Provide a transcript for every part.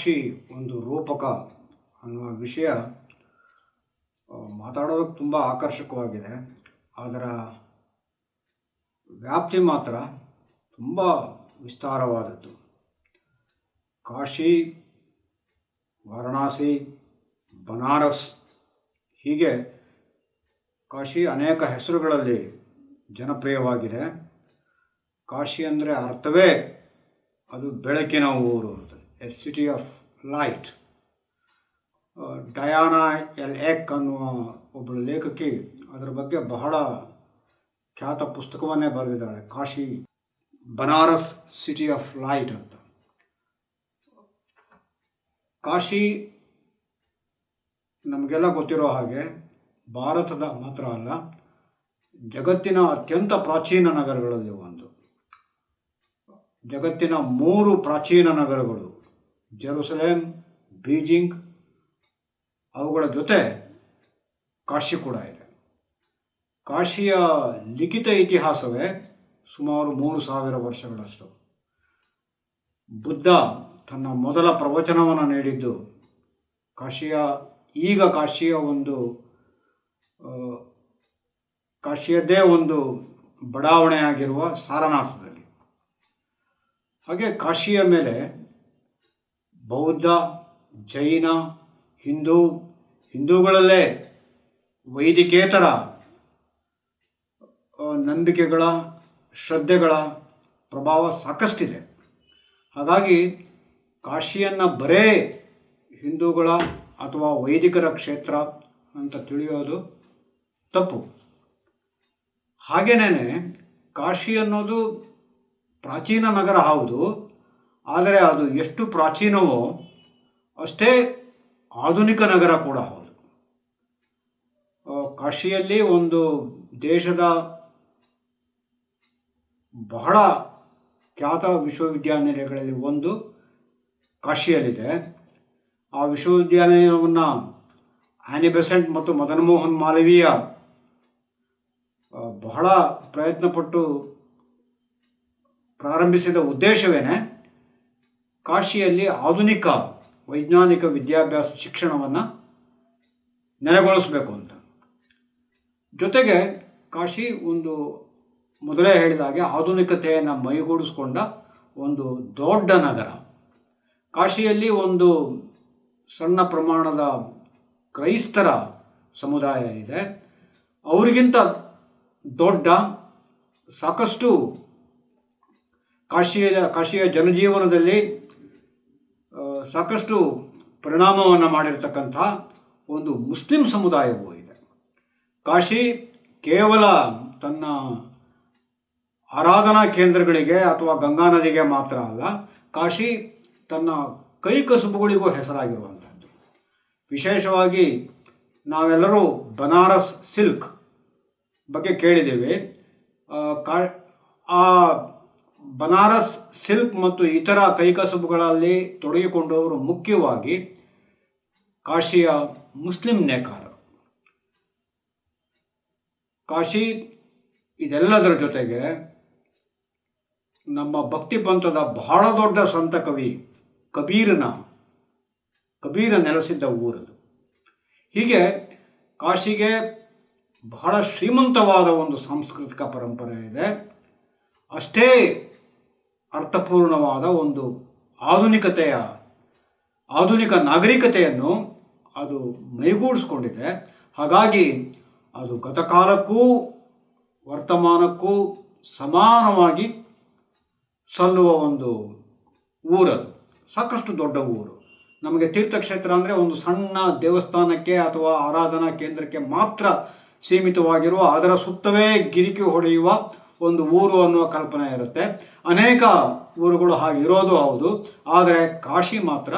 ಕಾಶಿ ಒಂದು ರೂಪಕ ಅನ್ನುವ ವಿಷಯ ಮಾತಾಡೋದಕ್ಕೆ ತುಂಬ ಆಕರ್ಷಕವಾಗಿದೆ. ಅದರ ವ್ಯಾಪ್ತಿ ಮಾತ್ರ ತುಂಬ ವಿಸ್ತಾರವಾದದ್ದು. ಕಾಶಿ, ವಾರಣಾಸಿ, ಬನಾರಸ್ ಹೀಗೆ ಕಾಶಿ ಅನೇಕ ಹೆಸರುಗಳಲ್ಲಿ ಜನಪ್ರಿಯವಾಗಿದೆ. ಕಾಶಿ ಅಂದರೆ ಅರ್ಥವೇ ಅದು ಬೆಳಕಿನ ಊರು ಅಂತ. A city of light Diana L Eck ಅನ್ನುವ ಒಬ್ಬಳು ಲೇಖಕಿ ಅದರ ಬಗ್ಗೆ ಬಹಳ ಖ್ಯಾತ ಪುಸ್ತಕವನ್ನೇ ಬರೆದಿದ್ದಾಳೆ. Kashi Banaras city of light ಅಂತ. ಕಾಶಿ ನಮಗೆಲ್ಲ ಗೊತ್ತಿರೋ ಹಾಗೆ ಭಾರತದ ಮಾತ್ರ ಅಲ್ಲ, ಜಗತ್ತಿನ ಅತ್ಯಂತ ಪ್ರಾಚೀನ ನಗರಗಳಲ್ಲಿ ಒಂದು. ಜಗತ್ತಿನ ಮೂರು ಪ್ರಾಚೀನ ನಗರಗಳು ಜೆರುಸಲೇಮ್ ಬೀಜಿಂಗ್ ಅವುಗಳ ಜೊತೆ ಕಾಶಿ ಕೂಡ ಇದೆ. ಕಾಶಿಯ ಲಿಖಿತ ಇತಿಹಾಸವೇ ಸುಮಾರು ಮೂರು ಸಾವಿರ ವರ್ಷಗಳಷ್ಟು. ಬುದ್ಧ ತನ್ನ ಮೊದಲ ಪ್ರವಚನವನ್ನು ನೀಡಿದ್ದು ಕಾಶಿಯ, ಈಗ ಕಾಶಿಯ ಒಂದು ಕಾಶಿಯದ್ದೇ ಒಂದು ಬಡಾವಣೆಯಾಗಿರುವ ಸಾರನಾಥದಲ್ಲಿ. ಹಾಗೆ ಕಾಶಿಯ ಮೇಲೆ ಬೌದ್ಧ, ಜೈನ, ಹಿಂದೂ, ಹಿಂದೂಗಳಲ್ಲೇ ವೈದಿಕೇತರ ನಂಬಿಕೆಗಳ, ಶ್ರದ್ಧೆಗಳ ಪ್ರಭಾವ ಸಾಕಷ್ಟಿದೆ. ಹಾಗಾಗಿ ಕಾಶಿಯನ್ನು ಬರೇ ಹಿಂದೂಗಳ ಅಥವಾ ವೈದಿಕರ ಕ್ಷೇತ್ರ ಅಂತ ತಿಳಿಯೋದು ತಪ್ಪು. ಹಾಗೆಯೇ ಕಾಶಿ ಅನ್ನೋದು ಪ್ರಾಚೀನ ನಗರ ಹೌದು ಆದರೆ ಅದು ಎಷ್ಟು ಪ್ರಾಚೀನವೋ ಅಷ್ಟೇ ಆಧುನಿಕ ನಗರ ಕೂಡ ಹೌದು. ಕಾಶಿಯಲ್ಲಿ ಒಂದು ದೇಶದ ಬಹಳ ಖ್ಯಾತ ವಿಶ್ವವಿದ್ಯಾನಿಲಯಗಳಲ್ಲಿ ಒಂದು ಕಾಶಿಯಲ್ಲಿದೆ. ಆ ವಿಶ್ವವಿದ್ಯಾಲಯವನ್ನು ಆ್ಯನಿ ಬೆಸೆಂಟ್ ಮತ್ತು ಮದನ್ ಮೋಹನ್ ಮಾಲವೀಯ ಬಹಳ ಪ್ರಯತ್ನಪಟ್ಟು ಪ್ರಾರಂಭಿಸಿದ ಉದ್ದೇಶವೇನೆ. ಕಾಶಿಯಲ್ಲಿ ಆಧುನಿಕ ವೈಜ್ಞಾನಿಕ ವಿದ್ಯಾಭ್ಯಾಸ ಶಿಕ್ಷಣವನ್ನು ನೆಲೆಗೊಳಿಸಬೇಕು ಅಂತ. ಜೊತೆಗೆ ಕಾಶಿ ಒಂದು ಮೊದಲೇ ಹೇಳಿದ ಹಾಗೆ ಆಧುನಿಕತೆಯನ್ನು ಮೈಗೂಡಿಸ್ಕೊಂಡ ಒಂದು ದೊಡ್ಡ ನಗರ. ಕಾಶಿಯಲ್ಲಿ ಒಂದು ಸಣ್ಣ ಪ್ರಮಾಣದ ಕ್ರೈಸ್ತರ ಸಮುದಾಯ ಇದೆ. ಅವರಿಗಿಂತ ದೊಡ್ಡ, ಸಾಕಷ್ಟು ಕಾಶಿಯ ಕಾಶಿಯ ಜನಜೀವನದಲ್ಲಿ ಸಾಕಷ್ಟು ಪರಿಣಾಮವನ್ನು ಮಾಡಿರ್ತಕ್ಕಂಥ ಒಂದು ಮುಸ್ಲಿಂ ಸಮುದಾಯವೂ ಇದೆ. ಕಾಶಿ ಕೇವಲ ತನ್ನ ಆರಾಧನಾ ಕೇಂದ್ರಗಳಿಗೆ ಅಥವಾ ಗಂಗಾ ನದಿಗೆ ಮಾತ್ರ ಅಲ್ಲ, ಕಾಶಿ ತನ್ನ ಕೈ ಕಸುಬುಗಳಿಗೂ ಹೆಸರಾಗಿರುವಂಥದ್ದು. ವಿಶೇಷವಾಗಿ ನಾವೆಲ್ಲರೂ ಬನಾರಸ್ ಸಿಲ್ಕ್ ಬಗ್ಗೆ ಕೇಳಿದ್ದೇವೆ. ಕಾ, ಆ ಬನಾರಸ್ ಸಿಲ್ಕ್ ಮತ್ತು ಇತರ ಕೈಕಸುಬುಗಳಲ್ಲಿ ತೊಡಗಿಕೊಂಡವರು ಮುಖ್ಯವಾಗಿ ಕಾಶಿಯ ಮುಸ್ಲಿಂ ನೇಕಾರರು. ಕಾಶಿ ಇದೆಲ್ಲದರ ಜೊತೆಗೆ ನಮ್ಮ ಭಕ್ತಿ ಪಂಥದ ಬಹಳ ದೊಡ್ಡ ಸಂತ ಕವಿ ಕಬೀರನ, ಕಬೀರ ನೆಲೆಸಿದ್ದ ಊರದು. ಹೀಗೆ ಕಾಶಿಗೆ ಬಹಳ ಶ್ರೀಮಂತವಾದ ಒಂದು ಸಾಂಸ್ಕೃತಿಕ ಪರಂಪರೆ ಇದೆ. ಅಷ್ಟೇ ಅರ್ಥಪೂರ್ಣವಾದ ಒಂದು ಆಧುನಿಕತೆಯ, ಆಧುನಿಕ ನಾಗರಿಕತೆಯನ್ನು ಅದು ಮೈಗೂಡಿಸ್ಕೊಂಡಿದೆ. ಹಾಗಾಗಿ ಅದು ಗತಕಾಲಕ್ಕೂ, ವರ್ತಮಾನಕ್ಕೂ ಸಮಾನವಾಗಿ ಸಲ್ಲುವ ಒಂದು ಊರದು. ಸಾಕಷ್ಟು ದೊಡ್ಡ ಊರು. ನಮಗೆ ತೀರ್ಥಕ್ಷೇತ್ರ ಅಂದರೆ ಒಂದು ಸಣ್ಣ ದೇವಸ್ಥಾನಕ್ಕೆ ಅಥವಾ ಆರಾಧನಾ ಕೇಂದ್ರಕ್ಕೆ ಮಾತ್ರ ಸೀಮಿತವಾಗಿರುವ, ಅದರ ಸುತ್ತವೇ ಗಿರಿಕಿ ಹೊಡೆಯುವ ಒಂದು ಊರು ಅನ್ನುವ ಕಲ್ಪನೆ ಇರುತ್ತೆ. ಅನೇಕ ಊರುಗಳು ಹಾಗೆ ಇರೋದು ಹೌದು. ಆದರೆ ಕಾಶಿ ಮಾತ್ರ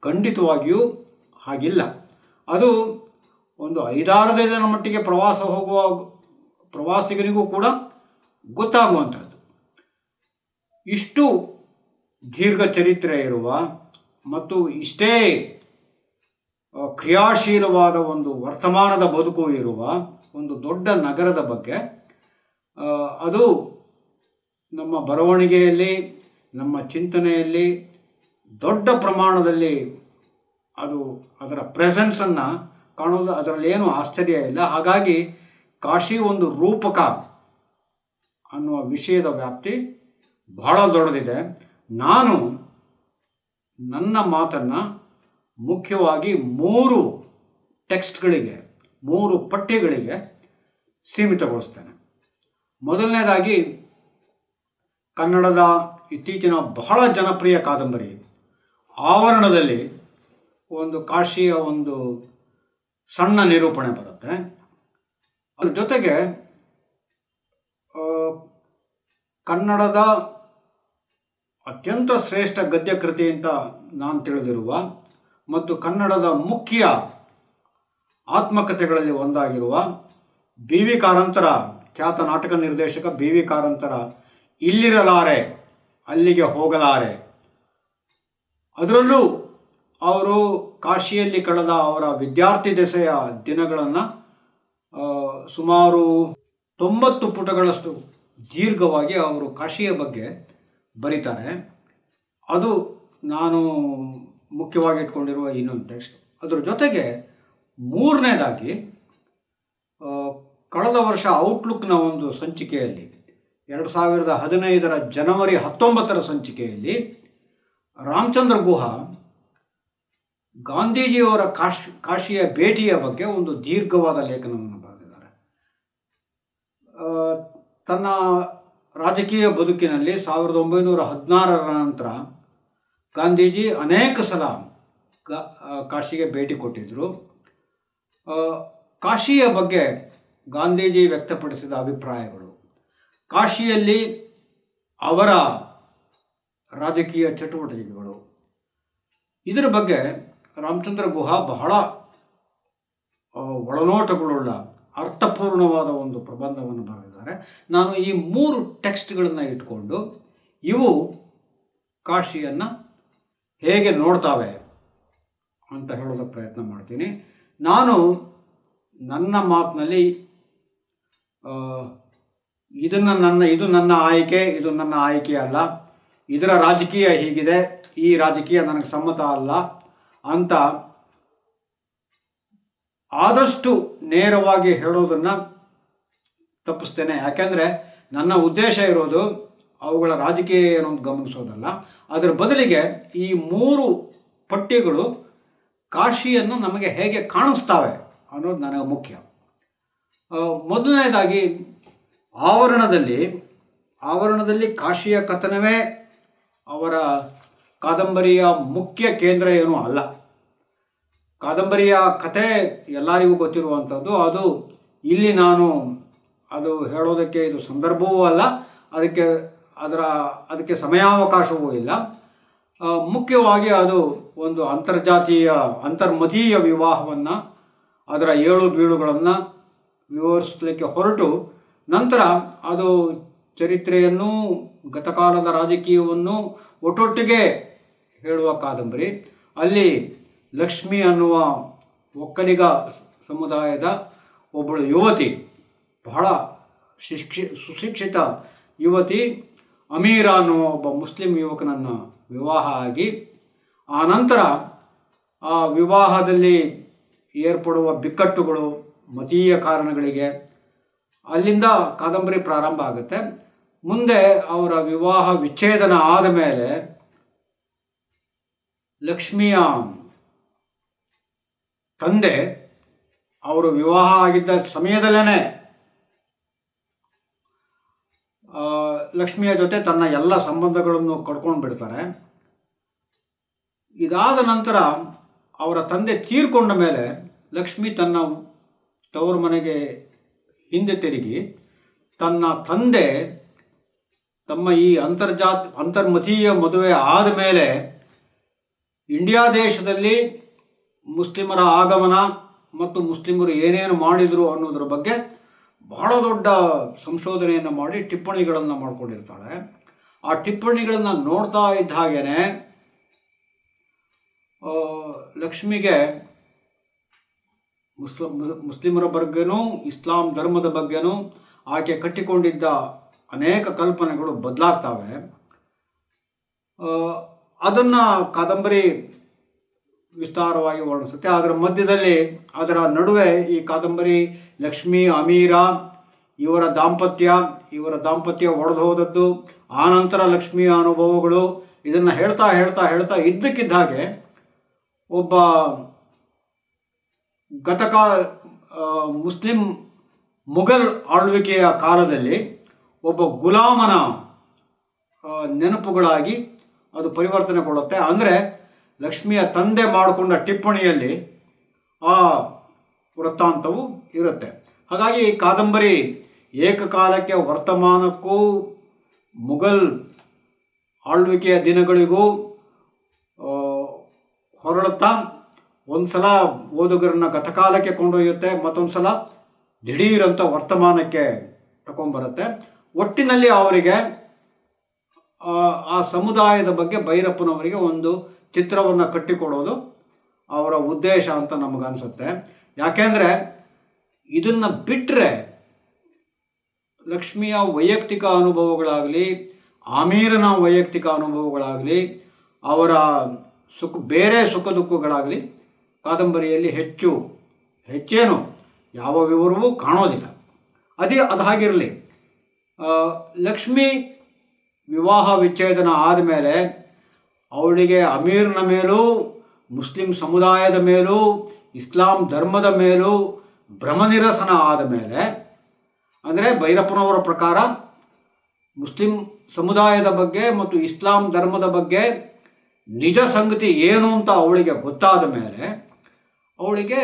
ಖಂಡಿತವಾಗಿಯೂ ಹಾಗಿಲ್ಲ. ಅದು ಒಂದು ಐದಾರು ದಿನದ ಮಟ್ಟಿಗೆ ಪ್ರವಾಸ ಹೋಗುವ ಪ್ರವಾಸಿಗರಿಗೂ ಕೂಡ ಗೊತ್ತಾಗುವಂಥದ್ದು. ಇಷ್ಟು ದೀರ್ಘ ಚರಿತ್ರೆ ಇರುವ ಮತ್ತು ಇಷ್ಟೇ ಕ್ರಿಯಾಶೀಲವಾದ ಒಂದು ವರ್ತಮಾನದ ಬದುಕು ಇರುವ ಒಂದು ದೊಡ್ಡ ನಗರದ ಬಗ್ಗೆ ಅದು ನಮ್ಮ ಬರವಣಿಗೆಯಲ್ಲಿ, ನಮ್ಮ ಚಿಂತನೆಯಲ್ಲಿ ದೊಡ್ಡ ಪ್ರಮಾಣದಲ್ಲಿ ಅದು ಅದರ ಪ್ರೆಸೆನ್ಸನ್ನು ಕಾಣೋದು ಅದರಲ್ಲಿ ಏನೂ ಆಶ್ಚರ್ಯ ಇಲ್ಲ. ಹಾಗಾಗಿ ಕಾಶಿ ಒಂದು ರೂಪಕ ಅನ್ನುವ ವಿಷಯದ ವ್ಯಾಪ್ತಿ ಬಹಳ ದೊಡ್ಡದಿದೆ. ನಾನು ನನ್ನ ಮಾತನ್ನು ಮುಖ್ಯವಾಗಿ ಮೂರು ಟೆಕ್ಸ್ಟ್ಗಳಿಗೆ, ಮೂರು ಪಠ್ಯಗಳಿಗೆ ಸೀಮಿತಗೊಳಿಸ್ತೇನೆ. ಮೊದಲನೇದಾಗಿ ಕನ್ನಡದ ಇತ್ತೀಚಿನ ಬಹಳ ಜನಪ್ರಿಯ ಕಾದಂಬರಿ. ಆವರಣದಲ್ಲಿ ಒಂದು ಕಾಶಿಯ ಒಂದು ಸಣ್ಣ ನಿರೂಪಣೆ ಬರುತ್ತೆ. ಅದ್ರ ಜೊತೆಗೆ ಕನ್ನಡದ ಅತ್ಯಂತ ಶ್ರೇಷ್ಠ ಗದ್ಯ ಕೃತಿ ಅಂತ ನಾನು ತಿಳಿದಿರುವ ಮತ್ತು ಕನ್ನಡದ ಮುಖ್ಯ ಆತ್ಮಕಥೆಗಳಲ್ಲಿ ಒಂದಾಗಿರುವ ಬಿ ವಿ ಕಾರಂತರ ಖ್ಯಾತ ನಾಟಕ ನಿರ್ದೇಶಕ ಬಿ ವಿ ಕಾರಂತರ ಇಲ್ಲಿರಲಾರೆ, ಅಲ್ಲಿಗೆ ಹೋಗಲಾರೆ. ಅದರಲ್ಲೂ ಅವರು ಕಾಶಿಯಲ್ಲಿ ಕಳೆದ ಅವರ ವಿದ್ಯಾರ್ಥಿ ದೆಸೆಯ ದಿನಗಳನ್ನು ಸುಮಾರು ತೊಂಬತ್ತು ಪುಟಗಳಷ್ಟು ದೀರ್ಘವಾಗಿ ಅವರು ಕಾಶಿಯ ಬಗ್ಗೆ ಬರೀತಾರೆ. ಅದು ನಾನು ಮುಖ್ಯವಾಗಿ ಇಟ್ಕೊಂಡಿರುವ ಇನ್ನೊಂದು ಟೆಕ್ಸ್ಟ್. ಅದರ ಜೊತೆಗೆ ಮೂರನೇದಾಗಿ ಕಳೆದ ವರ್ಷ ಔಟ್ಲುಕ್ನ ಒಂದು ಸಂಚಿಕೆಯಲ್ಲಿ, ಎರಡು ಸಾವಿರದ ಹದಿನೈದರ ಜನವರಿ ಹತ್ತೊಂಬತ್ತರ ಸಂಚಿಕೆಯಲ್ಲಿ ರಾಮಚಂದ್ರ ಗುಹಾ ಗಾಂಧೀಜಿಯವರ ಕಾಶಿ, ಕಾಶಿಯ ಭೇಟಿಯ ಬಗ್ಗೆ ಒಂದು ದೀರ್ಘವಾದ ಲೇಖನವನ್ನು ಬರೆದಿದ್ದಾರೆ. ತನ್ನ ರಾಜಕೀಯ ಬದುಕಿನಲ್ಲಿ ಸಾವಿರದ ಒಂಬೈನೂರ ಹದಿನಾರರ ನಂತರ ಗಾಂಧೀಜಿ ಅನೇಕ ಸಲ ಕಾಶಿಗೆ ಭೇಟಿ ಕೊಟ್ಟಿದ್ದರು ಕಾಶಿಯ ಬಗ್ಗೆ ಗಾಂಧೀಜಿ ವ್ಯಕ್ತಪಡಿಸಿದ ಅಭಿಪ್ರಾಯಗಳು. ಕಾಶಿಯಲ್ಲಿ ಅವರ ರಾಜಕೀಯ ಚಟುವಟಿಕೆಗಳು. ಇದರ ಬಗ್ಗೆ ರಾಮಚಂದ್ರ ಗುಹಾ ಬಹಳ ಒಳನೋಟಗಳುಳ್ಳ ಅರ್ಥಪೂರ್ಣವಾದ ಒಂದು ಪ್ರಬಂಧವನ್ನು ಬರೆದಿದ್ದಾರೆ. ನಾನು ಈ ಮೂರು ಟೆಕ್ಸ್ಟ್ಗಳನ್ನು ಇಟ್ಕೊಂಡು ಇವು ಕಾಶಿಯನ್ನು ಹೇಗೆ ನೋಡ್ತಾವೆ ಅಂತ ಹೇಳೋದಕ್ಕೆ ಪ್ರಯತ್ನ ಮಾಡ್ತೀನಿ. ನಾನು ನನ್ನ ಮಾತಿನಲ್ಲಿ ಇದನ್ನು ನನ್ನ, ಇದು ನನ್ನ ಆಯ್ಕೆ, ಇದು ನನ್ನ ಆಯ್ಕೆ ಅಲ್ಲ. ಇದರ ರಾಜಕೀಯ ಹೀಗಿದೆ. ಈ ರಾಜಕೀಯ ನನಗೆ ಸಮ್ಮತ ಅಲ್ಲ ಅಂತ ಆದಷ್ಟು ನೇರವಾಗಿ ಹೇಳೋದನ್ನು ತಪ್ಪಿಸ್ತೇನೆ. ಯಾಕೆಂದರೆ ನನ್ನ ಉದ್ದೇಶ ಇರೋದು ಅವುಗಳ ರಾಜಕೀಯ ಏನು ಗಮನಿಸೋದಲ್ಲ. ಅದರ ಬದಲಿಗೆ ಈ ಮೂರು ಪಠ್ಯಗಳು ಕಾಶಿಯನ್ನು ನಮಗೆ ಹೇಗೆ ಕಾಣಿಸ್ತಾವೆ ಅನ್ನೋದು ನನಗೆ ಮುಖ್ಯ. ಮೊದಲನೇದಾಗಿ ಆವರಣದಲ್ಲಿ ಆವರಣದಲ್ಲಿ ಕಾಶಿಯ ಕಥನವೇ ಅವರ ಕಾದಂಬರಿಯ ಮುಖ್ಯ ಕೇಂದ್ರ ಏನೂ ಅಲ್ಲ. ಕಾದಂಬರಿಯ ಕಥೆ ಎಲ್ಲರಿಗೂ ಗೊತ್ತಿರುವಂಥದ್ದು. ಅದು ಇಲ್ಲಿ ನಾನು ಅದು ಹೇಳೋದಕ್ಕೆ ಇದು ಸಂದರ್ಭವೂ ಅಲ್ಲ. ಅದಕ್ಕೆ ಅದರ, ಅದಕ್ಕೆ ಸಮಯಾವಕಾಶವೂ ಇಲ್ಲ. ಮುಖ್ಯವಾಗಿ ಅದು ಒಂದು ಅಂತರ್ಜಾತೀಯ, ಅಂತರ್ಮತೀಯ ವಿವಾಹವನ್ನು, ಅದರ ಏಳು ಬೀಳುಗಳನ್ನು ವಿವರಿಸಲಿಕ್ಕೆ ಹೊರಟು ನಂತರ ಅದು ಚರಿತ್ರೆಯನ್ನು ಗತಕಾಲದ ರಾಜಕೀಯವನ್ನು ಒಟ್ಟೊಟ್ಟಿಗೆ ಹೇಳುವ ಕಾದಂಬರಿ. ಅಲ್ಲಿ ಲಕ್ಷ್ಮಿ ಅನ್ನುವ ಒಕ್ಕಲಿಗ ಸಮುದಾಯದ ಒಬ್ಬಳು ಯುವತಿ, ಬಹಳ ಶಿಕ್ಷಿ, ಸುಶಿಕ್ಷಿತ ಯುವತಿ, ಅಮೀರ ಅನ್ನುವ ಒಬ್ಬ ಮುಸ್ಲಿಂ ಯುವಕನನ್ನು ವಿವಾಹ ಆಗಿ, ಆ ನಂತರ ಆ ವಿವಾಹದಲ್ಲಿ ಏರ್ಪಡುವ ಬಿಕ್ಕಟ್ಟುಗಳು ಮತೀಯ ಕಾರಣಗಳಿಗೆ ಅಲ್ಲಿಂದ ಕಾದಂಬರಿ ಪ್ರಾರಂಭ ಆಗುತ್ತೆ. ಮುಂದೆ ಅವರ ವಿವಾಹ ವಿಚ್ಛೇದನ ಆದ ಮೇಲೆ ಲಕ್ಷ್ಮಿಯ ತಂದೆ ಅವರು ವಿವಾಹ ಆಗಿದ್ದ ಸಮಯದಲ್ಲೇ ಲಕ್ಷ್ಮಿಯ ಜೊತೆ ತನ್ನ ಎಲ್ಲ ಸಂಬಂಧಗಳನ್ನು ಕಡ್ಕೊಂಡು ಬಿಡ್ತಾರೆ. ಇದಾದ ನಂತರ ಅವರ ತಂದೆ ತೀರ್ಕೊಂಡ ಮೇಲೆ ಲಕ್ಷ್ಮಿ ತನ್ನ ತವರು ಮನೆಗೆ ಹಿಂದೆ ತಿರುಗಿ ತನ್ನ ತಂದೆ ತಮ್ಮ ಈ ಅಂತರ್ಜಾತ್ ಅಂತರ್ಮತೀಯ ಮದುವೆ ಆದ ಮೇಲೆ ಇಂಡಿಯಾ ದೇಶದಲ್ಲಿ ಮುಸ್ಲಿಮರ ಆಗಮನ ಮತ್ತು ಮುಸ್ಲಿಮರು ಏನೇನು ಮಾಡಿದರು ಅನ್ನೋದ್ರ ಬಗ್ಗೆ ಬಹಳ ದೊಡ್ಡ ಸಂಶೋಧನೆಯನ್ನು ಮಾಡಿ ಟಿಪ್ಪಣಿಗಳನ್ನು ಮಾಡ್ಕೊಂಡಿರ್ತಾಳೆ. ಆ ಟಿಪ್ಪಣಿಗಳನ್ನು ನೋಡ್ತಾ ಇದ್ದ ಹಾಗೇ ಲಕ್ಷ್ಮಿಗೆ ಮುಸ್ಲಿಂ, ಮುಸ್ಲಿಮರ ಬಗ್ಗೆನೂ, ಇಸ್ಲಾಂ ಧರ್ಮದ ಬಗ್ಗೆನೂ ಆಕೆ ಕಟ್ಟಿಕೊಂಡಿದ್ದ ಅನೇಕ ಕಲ್ಪನೆಗಳು ಬದಲಾಗ್ತವೆ. ಅದನ್ನು ಕಾದಂಬರಿ ವಿಸ್ತಾರವಾಗಿ ವರ್ಣಿಸುತ್ತೆ. ಅದರ ಮಧ್ಯದಲ್ಲಿ, ಅದರ ನಡುವೆ ಈ ಕಾದಂಬರಿ ಲಕ್ಷ್ಮೀ, ಅಮೀರ, ಇವರ ದಾಂಪತ್ಯ ಇವರ ದಾಂಪತ್ಯ ಒಡೆದು ಹೋದದ್ದು ಆನಂತರ ಲಕ್ಷ್ಮಿಯ ಅನುಭವಗಳು, ಇದನ್ನು ಹೇಳ್ತಾ ಹೇಳ್ತಾ ಹೇಳ್ತಾ ಇದ್ದಕ್ಕಿದ್ದ ಹಾಗೆ, ಒಬ್ಬ ಗತಕಾ ಮುಸ್ಲಿಂ ಮೊಘಲ್ ಆಳ್ವಿಕೆಯ ಕಾಲದಲ್ಲಿ ಒಬ್ಬ ಗುಲಾಮನ ನೆನಪುಗಳಾಗಿ ಅದು ಪರಿವರ್ತನೆಗೊಳ್ಳುತ್ತೆ ಅಂದರೆ ಲಕ್ಷ್ಮಿಯ ತಂದೆ ಮಾಡಿಕೊಂಡ ಟಿಪ್ಪಣಿಯಲ್ಲಿ ಆ ವೃತ್ತಾಂತವು ಇರುತ್ತೆ. ಹಾಗಾಗಿ ಈ ಕಾದಂಬರಿ ಏಕಕಾಲಕ್ಕೆ ವರ್ತಮಾನಕ್ಕೂ, ಮೊಘಲ್ ಆಳ್ವಿಕೆಯ ದಿನಗಳಿಗೂ ಹೊರಳುತ್ತಾ ಒಂದು ಸಲ ಓದುಗರನ್ನ ಗತಕಾಲಕ್ಕೆ ಕೊಂಡೊಯ್ಯುತ್ತೆ ಮತ್ತೊಂದು ಸಲ ದಿಢೀರಂತ ವರ್ತಮಾನಕ್ಕೆ ತಗೊಂಬರುತ್ತೆ ಒಟ್ಟಿನಲ್ಲಿ ಅವರಿಗೆ, ಆ ಸಮುದಾಯದ ಬಗ್ಗೆ ಭೈರಪ್ಪನವರಿಗೆ ಒಂದು ಚಿತ್ರವನ್ನು ಕಟ್ಟಿಕೊಡೋದು ಅವರ ಉದ್ದೇಶ ಅಂತ ನಮಗನ್ಸುತ್ತೆ. ಯಾಕೆಂದರೆ ಇದನ್ನು ಬಿಟ್ಟರೆ ಲಕ್ಷ್ಮಿಯ ವೈಯಕ್ತಿಕ ಅನುಭವಗಳಾಗಲಿ, ಆಮೀರನ ವೈಯಕ್ತಿಕ ಅನುಭವಗಳಾಗಲಿ, ಅವರ ಸುಖ, ಬೇರೆ ಸುಖ ದುಃಖಗಳಾಗಲಿ ಕಾದಂಬರಿಯಲ್ಲಿ ಹೆಚ್ಚು, ಹೆಚ್ಚೇನು ಯಾವ ವಿವರವೂ ಕಾಣೋದಿಲ್ಲ. ಅದೇ, ಅದು ಹಾಗಿರಲಿ. ಲಕ್ಷ್ಮಿ ವಿವಾಹ ವಿಚ್ಛೇದನ ಆದಮೇಲೆ ಅವಳಿಗೆ ಅಮೀರ್ನ ಮೇಲೂ, ಮುಸ್ಲಿಂ ಸಮುದಾಯದ ಮೇಲೂ, ಇಸ್ಲಾಂ ಧರ್ಮದ ಮೇಲೂ ಭ್ರಮನಿರಸನ ಆದ ಮೇಲೆ ಅಂದರೆ ಭೈರಪ್ಪನವರ ಪ್ರಕಾರ ಮುಸ್ಲಿಂ ಸಮುದಾಯದ ಬಗ್ಗೆ ಮತ್ತು ಇಸ್ಲಾಂ ಧರ್ಮದ ಬಗ್ಗೆ ನಿಜ ಸಂಗತಿ ಏನು ಅಂತ ಅವಳಿಗೆ ಗೊತ್ತಾದ ಮೇಲೆ ಅವಳಿಗೆ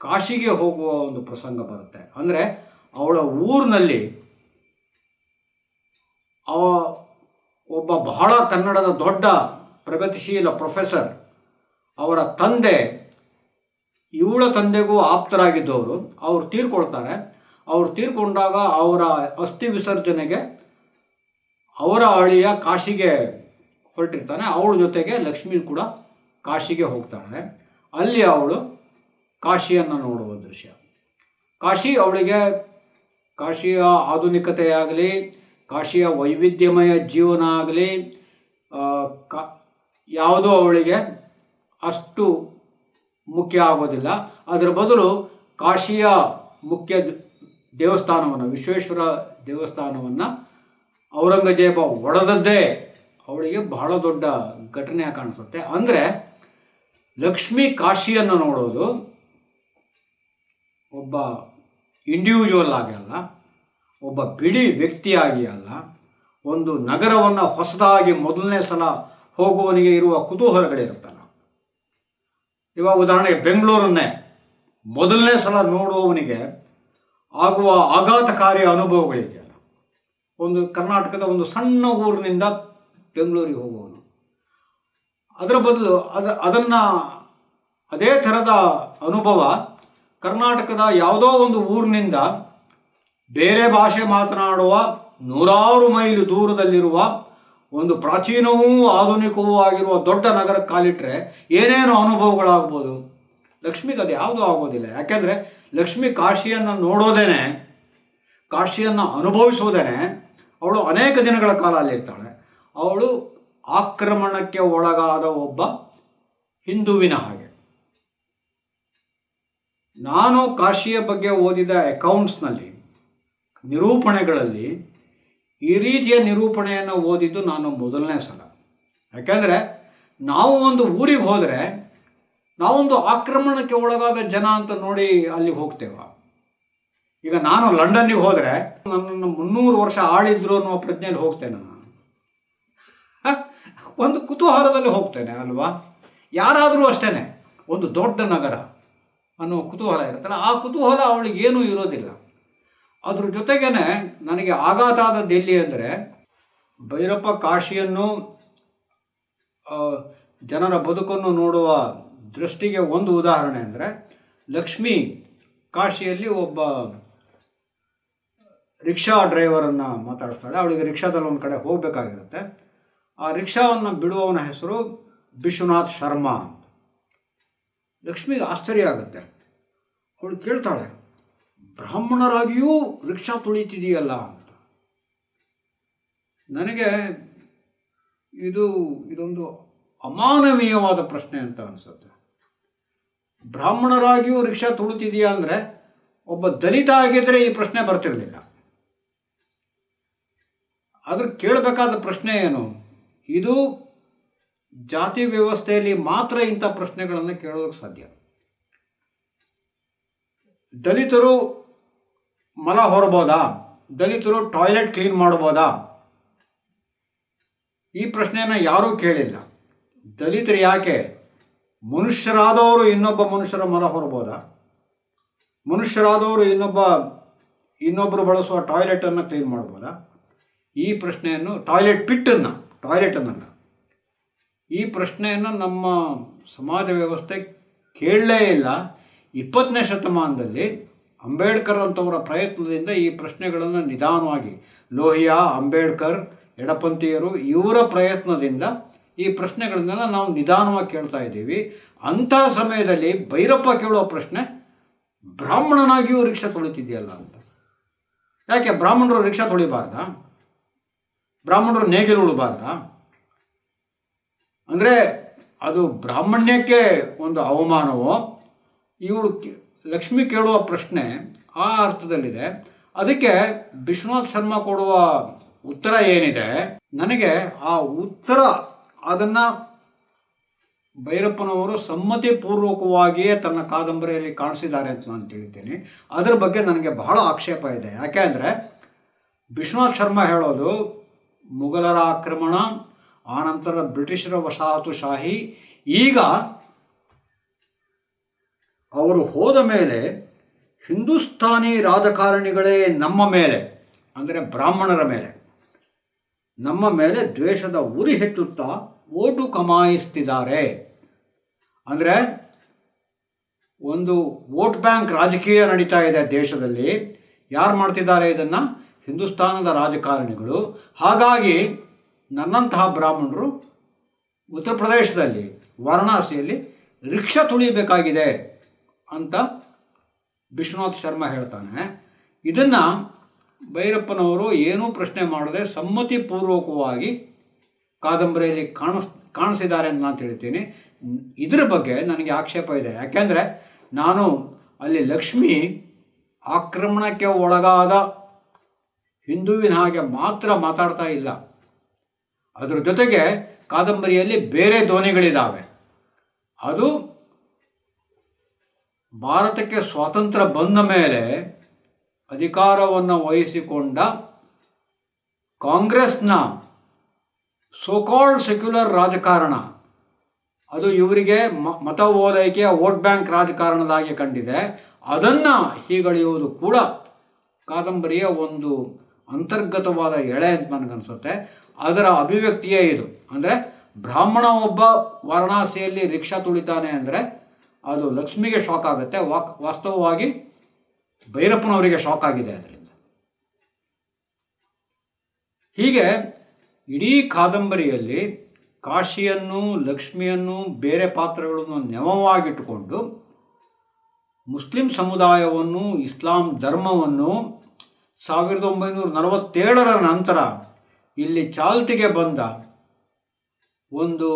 ಕಾಶಿಗೆ ಹೋಗುವ ಒಂದು ಪ್ರಸಂಗ ಬರುತ್ತೆ. ಅಂದರೆ ಅವಳ ಊರಿನಲ್ಲಿ ಅವ ಒಬ್ಬ ಬಹಳ ಕನ್ನಡದ ದೊಡ್ಡ ಪ್ರಗತಿಶೀಲ ಪ್ರೊಫೆಸರ್ ಅವರ ತಂದೆ, ಇವಳ ತಂದೆಗೂ ಆಪ್ತರಾಗಿದ್ದವರು, ಅವರು ತೀರ್ಕೊಳ್ತಾರೆ. ಅವರು ತೀರ್ಕೊಂಡಾಗ ಅವರ ಅಸ್ಥಿ ವಿಸರ್ಜನೆಗೆ ಅವರ ಅಳಿಯ ಕಾಶಿಗೆ ಹೊರಟಿರ್ತಾನೆ. ಅವಳ ಜೊತೆಗೆ ಲಕ್ಷ್ಮಿ ಕೂಡ ಕಾಶಿಗೆ ಹೋಗ್ತಾಳೆ. ಅಲ್ಲಿ ಅವಳು ಕಾಶಿಯನ್ನು ನೋಡುವ ದೃಶ್ಯ. ಕಾಶಿ ಅವಳಿಗೆ ಕಾಶಿಯ ಆಧುನಿಕತೆಯಾಗಲಿ, ಕಾಶಿಯ ವೈವಿಧ್ಯಮಯ ಜೀವನ ಆಗಲಿ ಕಾ, ಯಾವುದೂ ಅವಳಿಗೆ ಅಷ್ಟು ಮುಖ್ಯ ಆಗೋದಿಲ್ಲ. ಅದರ ಬದಲು ಕಾಶಿಯ ಮುಖ್ಯ ದೇವಸ್ಥಾನವನ್ನು, ವಿಶ್ವೇಶ್ವರ ದೇವಸ್ಥಾನವನ್ನು ಔರಂಗಜೇಬ ಒಡೆದದ್ದೇ ಅವಳಿಗೆ ಬಹಳ ದೊಡ್ಡ ಘಟನೆ ಕಾಣಿಸುತ್ತೆ. ಅಂದರೆ ಲಕ್ಷ್ಮಿ ಕಾಶಿಯನ್ನು ನೋಡೋದು ಒಬ್ಬ ಇಂಡಿವಿಜುವಲ್ ಆಗಿ ಅಲ್ಲ, ಒಬ್ಬ ಬಿಡಿ ವ್ಯಕ್ತಿಯಾಗಿ ಅಲ್ಲ, ಒಂದು ನಗರವನ್ನು ಹೊಸದಾಗಿ ಮೊದಲನೇ ಸಲ ಹೋಗುವವನಿಗೆ ಇರುವ ಕುತೂಹಲಗಳಿರುತ್ತಲ್ಲ ಇವಾಗ ಉದಾಹರಣೆಗೆ ಬೆಂಗಳೂರನ್ನೇ ಮೊದಲನೇ ಸಲ ನೋಡುವವನಿಗೆ ಆಗುವ ಆಘಾತಕಾರಿ ಅನುಭವಗಳಿದೆಯಲ್ಲ. ಒಂದು ಕರ್ನಾಟಕದ ಒಂದು ಸಣ್ಣ ಊರಿನಿಂದ ಬೆಂಗಳೂರಿಗೆ ಹೋಗುವವನು. ಅದರ ಬದಲು ಅದ, ಅದನ್ನು ಅದೇ ಥರದ ಅನುಭವ ಕರ್ನಾಟಕದ ಯಾವುದೋ ಒಂದು ಊರಿನಿಂದ ಬೇರೆ ಭಾಷೆ ಮಾತನಾಡುವ ನೂರಾರು ಮೈಲು ದೂರದಲ್ಲಿರುವ ಒಂದು ಪ್ರಾಚೀನವೂ ಆಧುನಿಕವೂ ಆಗಿರುವ ದೊಡ್ಡ ನಗರಕ್ಕೆ ಕಾಲಿಟ್ಟರೆ ಏನೇನು ಅನುಭವಗಳಾಗ್ಬೋದು. ಲಕ್ಷ್ಮಿಗೆ ಅದು ಯಾವುದೂ ಆಗೋದಿಲ್ಲ. ಯಾಕೆಂದರೆ ಲಕ್ಷ್ಮಿ ಕಾಶಿಯನ್ನು ನೋಡೋದೇನೆ, ಕಾಶಿಯನ್ನು ಅನುಭವಿಸೋದೇನೆ ಅವಳು ಅನೇಕ ದಿನಗಳ ಕಾಲ ಅಲ್ಲಿರ್ತಾಳೆ. ಅವಳು ಆಕ್ರಮಣಕ್ಕೆ ಒಳಗಾದ ಒಬ್ಬ ಹಿಂದುವಿನ ಹಾಗೆ. ನಾನು ಕಾಶಿಯ ಬಗ್ಗೆ ಓದಿದ ಅಕೌಂಟ್ಸ್ನಲ್ಲಿ ನಿರೂಪಣೆಗಳಲ್ಲಿ ಈ ರೀತಿಯ ನಿರೂಪಣೆಯನ್ನು ಓದಿದ್ದು ನಾನು ಮೊದಲನೇ ಸಲ. ಯಾಕೆಂದರೆ ನಾವು ಒಂದು ಊರಿಗೆ ಹೋದರೆ ನಾವೊಂದು ಆಕ್ರಮಣಕ್ಕೆ ಒಳಗಾದ ಜನ ಅಂತ ನೋಡಿ ಅಲ್ಲಿ ಹೋಗ್ತೇವ. ಈಗ ನಾನು ಲಂಡನ್ನಿಗೆ ಹೋದರೆ ನನ್ನನ್ನು ಮುನ್ನೂರು ವರ್ಷ ಆಳಿದ್ರು ಅನ್ನೋ ಪ್ರಜ್ಞೆಯಲ್ಲಿ ಹೋಗ್ತೇನೆ ನಾನು? ಒಂದು ಕುತೂಹಲದಲ್ಲಿ ಹೋಗ್ತೇನೆ, ಅಲ್ವಾ? ಯಾರಾದರೂ ಅಷ್ಟೇ ಒಂದು ದೊಡ್ಡ ನಗರ ಅನ್ನೋ ಕುತೂಹಲ ಇರುತ್ತಲ್ಲ, ಆ ಕುತೂಹಲ ಅವಳಿಗೇನೂ ಇರೋದಿಲ್ಲ. ಅದ್ರ ಜೊತೆಗೇನೆ ನನಗೆ ಆಘಾತ ಆದ ಎಲ್ಲಿ ಅಂದರೆ, ಭೈರಪ್ಪ ಕಾಶಿಯನ್ನು ಜನರ ಬದುಕನ್ನು ನೋಡುವ ದೃಷ್ಟಿಗೆ ಒಂದು ಉದಾಹರಣೆ ಅಂದರೆ, ಲಕ್ಷ್ಮಿ ಕಾಶಿಯಲ್ಲಿ ಒಬ್ಬ ರಿಕ್ಷಾ ಡ್ರೈವರನ್ನು ಮಾತಾಡಿಸ್ತಾಳೆ. ಅವಳಿಗೆ ರಿಕ್ಷಾದಲ್ಲಿ ಒಂದು ಕಡೆ ಹೋಗಬೇಕಾಗಿರುತ್ತೆ. ಆ ರಿಕ್ಷಾವನ್ನು ಬಿಡುವವನ ಹೆಸರು ವಿಶ್ವನಾಥ್ ಶರ್ಮಾ ಅಂತ. ಲಕ್ಷ್ಮಿಗೆ ಆಶ್ಚರ್ಯ ಆಗುತ್ತೆ. ಅವಳು ಕೇಳ್ತಾಳೆ, ಬ್ರಾಹ್ಮಣರಾಗಿಯೂ ರಿಕ್ಷಾ ತುಳಿತಿದೆಯಲ್ಲ ಅಂತ. ನನಗೆ ಇದು, ಇದೊಂದು ಅಮಾನವೀಯವಾದ ಪ್ರಶ್ನೆ ಅಂತ ಅನಿಸುತ್ತೆ. ಬ್ರಾಹ್ಮಣರಾಗಿಯೂ ರಿಕ್ಷಾ ತುಳಿತಿದೆಯಾ ಅಂದರೆ ಒಬ್ಬ ದಲಿತ ಆಗಿದ್ದರೆ ಈ ಪ್ರಶ್ನೆ ಬರ್ತಿರಲಿಲ್ಲ. ಆದ್ರೆ ಕೇಳಬೇಕಾದ ಪ್ರಶ್ನೆ ಏನು? ಇದು ಜಾತಿ ವ್ಯವಸ್ಥೆಯಲ್ಲಿ ಮಾತ್ರ ಇಂಥ ಪ್ರಶ್ನೆಗಳನ್ನು ಕೇಳೋದಕ್ಕೆ ಸಾಧ್ಯ. ದಲಿತರು ಮಲ ಹೊರಬೋದಾ? ದಲಿತರು ಟಾಯ್ಲೆಟ್ ಕ್ಲೀನ್ ಮಾಡ್ಬೋದಾ? ಈ ಪ್ರಶ್ನೆಯನ್ನು ಯಾರೂ ಕೇಳಿಲ್ಲ. ದಲಿತರು ಯಾಕೆ? ಮನುಷ್ಯರಾದವರು ಇನ್ನೊಬ್ಬ ಮನುಷ್ಯರ ಮಲ ಹೊರಬೋದಾ? ಮನುಷ್ಯರಾದವರು ಇನ್ನೊಬ್ಬ ಇನ್ನೊಬ್ಬರು ಬಳಸುವ ಟಾಯ್ಲೆಟನ್ನು ಕ್ಲೀನ್ ಮಾಡ್ಬೋದಾ? ಈ ಪ್ರಶ್ನೆಯನ್ನು ಟಾಯ್ಲೆಟ್ ಪಿಟ್ಟನ್ನು ಟಾಯ್ಲೆಟನ್ನಲ್ಲ ಈ ಪ್ರಶ್ನೆಯನ್ನು ನಮ್ಮ ಸಮಾಜ ವ್ಯವಸ್ಥೆ ಕೇಳಲೇ ಇಲ್ಲ. ಇಪ್ಪತ್ತನೇ ಶತಮಾನದಲ್ಲಿ ಅಂಬೇಡ್ಕರ್ ಅಂತವರ ಪ್ರಯತ್ನದಿಂದ ಈ ಪ್ರಶ್ನೆಗಳನ್ನು ನಿಧಾನವಾಗಿ, ಲೋಹಿಯಾ, ಅಂಬೇಡ್ಕರ್, ಎಡಪಂಥೀಯರು ಇವರ ಪ್ರಯತ್ನದಿಂದ ಈ ಪ್ರಶ್ನೆಗಳನ್ನೆಲ್ಲ ನಾವು ನಿಧಾನವಾಗಿ ಕೇಳ್ತಾ ಇದ್ದೀವಿ. ಅಂಥ ಸಮಯದಲ್ಲಿ ಭೈರಪ್ಪ ಕೇಳುವ ಪ್ರಶ್ನೆ, ಬ್ರಾಹ್ಮಣನಾಗಿಯೂ ರಿಕ್ಷಾ ತೊಳಿತಿದೆಯಲ್ಲ ಅಂತ. ಯಾಕೆ ಬ್ರಾಹ್ಮಣರು ರಿಕ್ಷಾ ತೊಳಿಬಾರ್ದಾ? ಬ್ರಾಹ್ಮಣರು ನೇಗಿಲು ಉಳಬಾರ್ದಾ? ಅಂದರೆ ಅದು ಬ್ರಾಹ್ಮಣ್ಯಕ್ಕೆ ಒಂದು ಅವಮಾನವೋ? ಇವಳು ಲಕ್ಷ್ಮಿ ಕೇಳುವ ಪ್ರಶ್ನೆ ಆ ಅರ್ಥದಲ್ಲಿದೆ. ಅದಕ್ಕೆ ವಿಶ್ವನಾಥ್ ಶರ್ಮಾ ಕೊಡುವ ಉತ್ತರ ಏನಿದೆ? ನನಗೆ ಆ ಉತ್ತರ ಅದನ್ನು ಭೈರಪ್ಪನವರು ಸಮ್ಮತಿಪೂರ್ವಕವಾಗಿಯೇ ತನ್ನ ಕಾದಂಬರಿಯಲ್ಲಿ ಕಾಣಿಸಿದ್ದಾರೆ ಅಂತ ನಾನು ತಿಳಿತೀನಿ. ಅದರ ಬಗ್ಗೆ ನನಗೆ ಬಹಳ ಆಕ್ಷೇಪ ಇದೆ. ಯಾಕೆ ಅಂದರೆ ವಿಶ್ವನಾಥ್ ಶರ್ಮಾ ಹೇಳೋದು ಮುಘಲರ ಆಕ್ರಮಣ ಆನಂತರ ಬ್ರಿಟಿಷರ ವಸಾಹತುಶಾಹಿ ಈಗ ಅವರು ಹೋದ ಮೇಲೆ ಹಿಂದೂಸ್ತಾನಿ ರಾಜಕಾರಣಿಗಳೇ ನಮ್ಮ ಮೇಲೆ, ಅಂದರೆ ಬ್ರಾಹ್ಮಣರ ಮೇಲೆ, ನಮ್ಮ ಮೇಲೆ ದ್ವೇಷದ ಉರಿ ಹೆಚ್ಚುತ್ತಾ ಓಟು ಕಮಾಯಿಸ್ತಿದ್ದಾರೆ. ಅಂದರೆ ಒಂದು ವೋಟ್ ಬ್ಯಾಂಕ್ ರಾಜಕೀಯ ನಡೀತಾ ಇದೆ ದೇಶದಲ್ಲಿ. ಯಾರು ಮಾಡ್ತಿದ್ದಾರೆ ಇದನ್ನು? ಹಿಂದೂಸ್ತಾನದ ರಾಜಕಾರಣಿಗಳು, ಹಾಗಾಗಿ ನನ್ನಂತಹ ಬ್ರಾಹ್ಮಣರು ಉತ್ತರ ಪ್ರದೇಶದಲ್ಲಿ, ವಾರಣಾಸಿಯಲ್ಲಿ ರಿಕ್ಷಾ ತುಳಿಬೇಕಾಗಿದೆ ಅಂತ ವಿಶ್ವನಾಥ್ ಶರ್ಮಾ ಹೇಳ್ತಾನೆ. ಇದನ್ನು ಭೈರಪ್ಪನವರು ಏನೂ ಪ್ರಶ್ನೆ ಮಾಡದೆ ಸಮ್ಮತಿಪೂರ್ವಕವಾಗಿ ಕಾದಂಬರಿಯಲ್ಲಿ ಕಾಣಿಸ್, ಕಾಣಿಸಿದ್ದಾರೆ ಅಂತ ನಾನು ತಿಳಿತೀನಿ. ಇದರ ಬಗ್ಗೆ ನನಗೆ ಆಕ್ಷೇಪ ಇದೆ. ಯಾಕೆಂದರೆ ನಾನು ಅಲ್ಲಿ ಲಕ್ಷ್ಮಿ ಆಕ್ರಮಣಕ್ಕೆ ಒಳಗಾದ ಹಿಂದುವಿನ ಹಾಗೆ ಮಾತ್ರ ಮಾತಾಡ್ತಾ ಇಲ್ಲ. ಅದರ ಜೊತೆಗೆ ಕಾದಂಬರಿಯಲ್ಲಿ ಬೇರೆ ಧ್ವನಿಗಳಿದ್ದಾವೆ ಅದು ಭಾರತಕ್ಕೆ ಸ್ವಾತಂತ್ರ್ಯ ಬಂದ ಮೇಲೆ ಅಧಿಕಾರವನ್ನು ವಹಿಸಿಕೊಂಡ ಕಾಂಗ್ರೆಸ್ನ ಸೋಕಾಲ್ಡ್ ಸೆಕ್ಯುಲರ್ ರಾಜಕಾರಣ. ಅದು ಇವರಿಗೆ ಮ, ಮತ ಓಲೈಕೆಯ ವೋಟ್ ಬ್ಯಾಂಕ್ ರಾಜಕಾರಣದಾಗಿ ಕಂಡಿದೆ. ಅದನ್ನು ಹೀಗಳೆಯುವುದು ಕೂಡ ಕಾದಂಬರಿಯ ಒಂದು ಅಂತರ್ಗತವಾದ ಎಳೆ ಅಂತ ನನಗನ್ಸುತ್ತೆ. ಅದರ ಅಭಿವ್ಯಕ್ತಿಯೇ ಇದು. ಅಂದರೆ ಬ್ರಾಹ್ಮಣ ಒಬ್ಬ ವಾರಣಾಸಿಯಲ್ಲಿ ರಿಕ್ಷಾ ತುಳಿತಾನೆ ಅಂದರೆ ಅದು ಲಕ್ಷ್ಮಿಗೆ ಶಾಕ್ ಆಗುತ್ತೆ. ವಾಕ್, ವಾಸ್ತವವಾಗಿ ಭೈರಪ್ಪನವರಿಗೆ ಶಾಕ್ ಆಗಿದೆ ಅದರಿಂದ. ಹೀಗೆ ಇಡೀ ಕಾದಂಬರಿಯಲ್ಲಿ ಕಾಶಿಯನ್ನು, ಲಕ್ಷ್ಮಿಯನ್ನು, ಬೇರೆ ಪಾತ್ರಗಳನ್ನು ನೆವವಾಗಿಟ್ಟುಕೊಂಡು ಮುಸ್ಲಿಂ ಸಮುದಾಯವನ್ನು, ಇಸ್ಲಾಂ ಧರ್ಮವನ್ನು ಸಾವಿರದ ಒಂಬೈನೂರ ನಲವತ್ತೇಳರ ನಂತರ ಇಲ್ಲಿ ಚಾಲ್ತಿಗೆ ಬಂದ ಒಂದು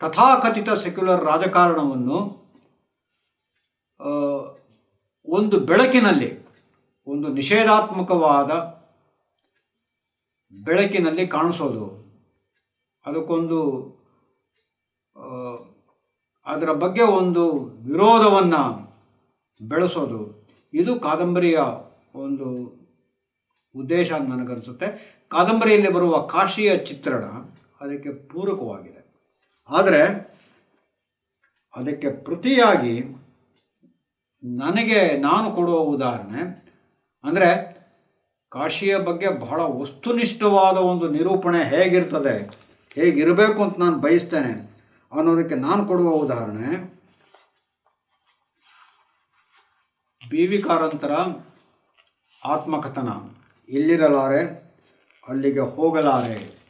ತಥಾಕಥಿತ ಸೆಕ್ಯುಲರ್ ರಾಜಕಾರಣವನ್ನು ಒಂದು ಬೆಳಕಿನಲ್ಲಿ, ಒಂದು ನಿಷೇಧಾತ್ಮಕವಾದ ಬೆಳಕಿನಲ್ಲಿ ಕಾಣಿಸೋದು. ಅದಕ್ಕೊಂದು ಅದರ ಬಗ್ಗೆ ಒಂದು ವಿರೋಧವನ್ನು ಬೆಳೆಸೋದು. ಇದು ಕಾದಂಬರಿಯ ಒಂದು ಉದ್ದೇಶ ಅಂತ ನನಗನ್ಸುತ್ತೆ. ಕಾದಂಬರಿಯಲ್ಲಿ ಬರುವ ಕಾಶಿಯ ಚಿತ್ರಣ ಅದಕ್ಕೆ ಪೂರಕವಾಗಿದೆ. ಆದರೆ ಅದಕ್ಕೆ ಪ್ರತಿಯಾಗಿ ನನಗೆ ನಾನು ಕೊಡುವ ಉದಾಹರಣೆ ಅಂದರೆ ಕಾಶಿಯ ಬಗ್ಗೆ ಬಹಳ ವಸ್ತುನಿಷ್ಠವಾದ ಒಂದು ನಿರೂಪಣೆ ಹೇಗಿರ್ತದೆ, ಹೇಗಿರಬೇಕು ಅಂತ ನಾನು ಬಯಸ್ತೇನೆ ಅನ್ನೋದಕ್ಕೆ ನಾನು ಕೊಡುವ ಉದಾಹರಣೆ ಬಿ ವಿ ಕಾರಂತರ ಆತ್ಮಕಥನ ಇಲ್ಲಿರಲಾರೆ ಅಲ್ಲಿಗೆ ಹೋಗಲಾರೆ.